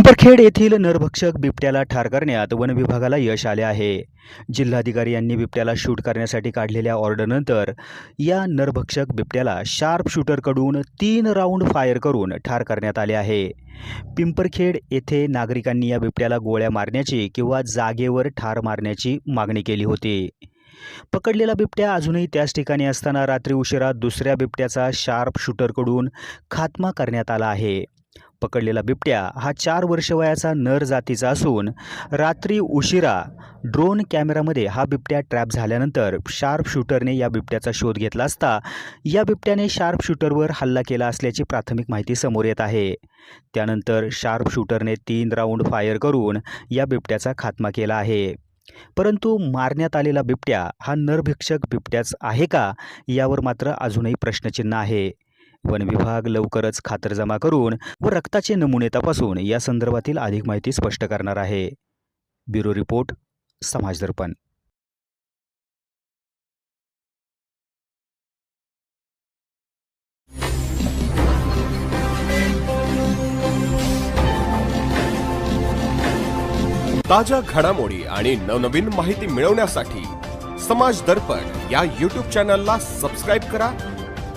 पिंपरखेड येथील नरभक्षक बिबट्याला ठार करण्यात वन विभागाला यश आले आहे. जिल्हाधिकारी यांनी बिबट्याला शूट करण्यासाठी काढलेल्या ऑर्डरनंतर या नरभक्षक बिबट्याला शार्प शूटरकडून तीन राऊंड फायर करून ठार करण्यात आले आहे. पिंपरखेड येथे नागरिकांनी या बिबट्याला गोळ्या मारण्याची किंवा जागेवर ठार मारण्याची मागणी केली होती. पकडलेला बिबट्या अजूनही त्याच ठिकाणी असताना रात्री उशिरा दुसऱ्या बिबट्याचा शार्प शूटरकडून खात्मा करण्यात आला आहे. पकडलेला बिबट्या हा चार वर्ष वयाचा नर जातीचा असून रात्री उशिरा ड्रोन कॅमेरामध्ये हा बिबट्या ट्रॅप झाल्यानंतर शार्प शूटरने या बिबट्याचा शोध घेतला असता या बिबट्याने शार्प शूटरवर हल्ला केला असल्याची प्राथमिक माहिती समोर येत आहे. त्यानंतर शार्प शूटरने तीन राऊंड फायर करून या बिबट्याचा खात्मा केला आहे. परंतु मारण्यात आलेला बिबट्या हा नरभिक्षक बिबट्याच आहे का यावर मात्र अजूनही प्रश्नचिन्ह आहे. वन विभाग लवकरच खातरजमा करून व रक्ताचे नमुने तपासून या संदर्भातील अधिक माहिती स्पष्ट करणार आहे. ब्युरो रिपोर्ट समाज दर्पण. ताज्या घडामोडी आणि नवनवीन माहिती मिळवण्यासाठी समाज दर्पण या यूट्यूब चॅनलला सबस्क्राईब करा